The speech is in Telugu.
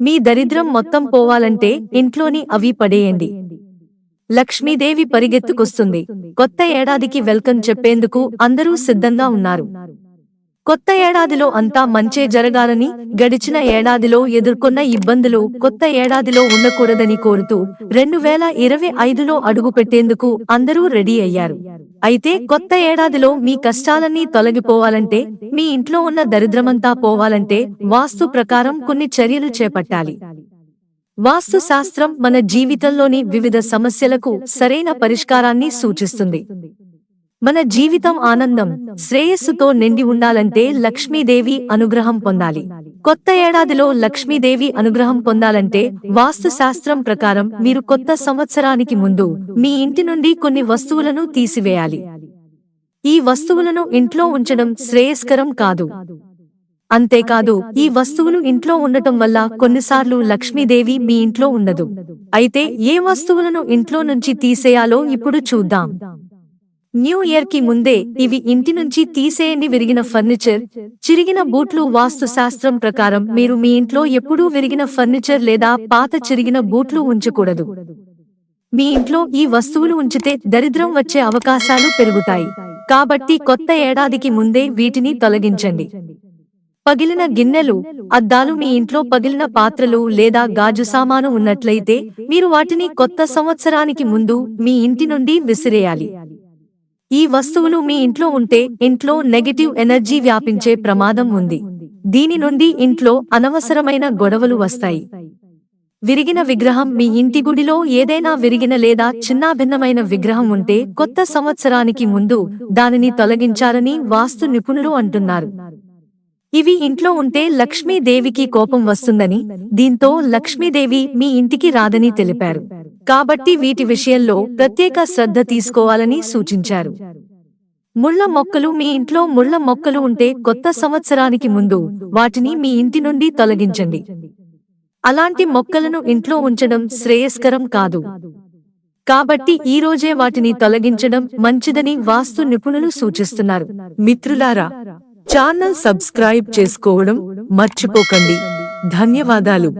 మీ దరిద్రం మొత్తం పోవాలంటే ఇంట్లోని అవి పడేయండి. లక్ష్మీదేవి పరిగెత్తుకొస్తుంది. కొత్త ఏడాదికి వెల్కమ్ చెప్పేందుకు అందరూ సిద్ధంగా ఉన్నారు. కొత్త ఏడాదిలో అంతా మంచే జరగాలని గడిచిన ఏడాదిలో ఎదుర్కొన్న ఇబ్బందులు కొత్త ఏడాదిలో ఉండకూడదని కోరుతూ రెండు వేల ఇరవై ఐదులో అడుగుపెట్టేందుకు అందరూ రెడీ అయ్యారు. అయితే కొత్త ఏడాదిలో మీ కష్టాలన్నీ తొలగిపోవాలంటే మీ ఇంట్లో ఉన్న దరిద్రమంతా పోవాలంటే వాస్తు ప్రకారం కొన్ని చర్యలు చేపట్టాలి. వాస్తు శాస్త్రం మన జీవితంలోని వివిధ సమస్యలకు సరైన పరిష్కారాన్ని సూచిస్తుంది. మన జీవితం ఆనందం శ్రేయస్సుతో నిండి ఉండాలంటే లక్ష్మీదేవి అనుగ్రహం పొందాలి. కొత్త ఏడాదిలో లక్ష్మీదేవి అనుగ్రహం పొందాలంటే వాస్తు శాస్త్రం ప్రకారం మీరు కొత్త సంవత్సరానికి ముందు మీ ఇంటి నుండి కొన్ని వస్తువులను తీసివేయాలి. ఈ వస్తువులను ఇంట్లో ఉంచడం శ్రేయస్కరం కాదు. అంతేకాదు ఈ వస్తువులు ఇంట్లో ఉండటం వల్ల కొన్నిసార్లు లక్ష్మీదేవి మీ ఇంట్లో ఉండదు. అయితే ఏ వస్తువులను ఇంట్లో నుంచి తీసేయాలో ఇప్పుడు చూద్దాం. న్యూ ఇయర్కి ముందే ఇవి ఇంటి నుంచి తీసేయండి విరిగిన ఫర్నిచర్ చిరిగిన బూట్లు వాస్తు శాస్త్రం ప్రకారం మీరు మీ ఇంట్లో ఎప్పుడూ విరిగిన ఫర్నిచర్ లేదా పాత చిరిగిన బూట్లు ఉంచకూడదు. మీ ఇంట్లో ఈ వస్తువులు ఉంచితే దరిద్రం వచ్చే అవకాశాలు పెరుగుతాయి. కాబట్టి కొత్త ఏడాదికి ముందే వీటిని తొలగించండి. పగిలిన గిన్నెలు అద్దాలు మీ ఇంట్లో పగిలిన పాత్రలు లేదా గాజు సామాను ఉన్నట్లయితే మీరు వాటిని కొత్త సంవత్సరానికి ముందు మీ ఇంటి నుండి విసిరేయాలి. ఈ వస్తువులు మీ ఇంట్లో ఉంటే ఇంట్లో నెగటివ్ ఎనర్జీ వ్యాపించే ప్రమాదం ఉంది. దీని నుండి ఇంట్లో అనవసరమైన గొడవలు వస్తాయి. విరిగిన విగ్రహం మీ ఇంటి గుడిలో ఏదైనా విరిగిన లేదా చిన్నాభిన్నమైన విగ్రహం ఉంటే కొత్త సంవత్సరానికి ముందు దానిని తొలగించాలని వాస్తు నిపుణులు అంటున్నారు. ఇవి ఇంట్లో ఉంటే లక్ష్మీదేవికి కోపం వస్తుందని దీంతో లక్ష్మీదేవి మీ ఇంటికి రాదని తెలిపారు. కాబట్టి వీటి విషయంలో ప్రత్యేక శ్రద్ధ తీసుకోవాలని సూచించారు. ముళ్ళ మొక్కలు మీ ఇంట్లో ముళ్ళ మొక్కలు ఉంటే కొత్త సంవత్సరానికి ముందు వాటిని మీ ఇంటి నుండి తొలగించండి. అలాంటి మొక్కలను ఇంట్లో ఉంచడం శ్రేయస్కరం కాదు. కాబట్టి ఈ రోజే వాటిని తొలగించడం మంచిదని వాస్తు నిపుణులు సూచిస్తున్నారు. మిత్రులారా ఛానల్ సబ్స్క్రైబ్ చేసుకోవడం మర్చిపోకండి. ధన్యవాదాలు.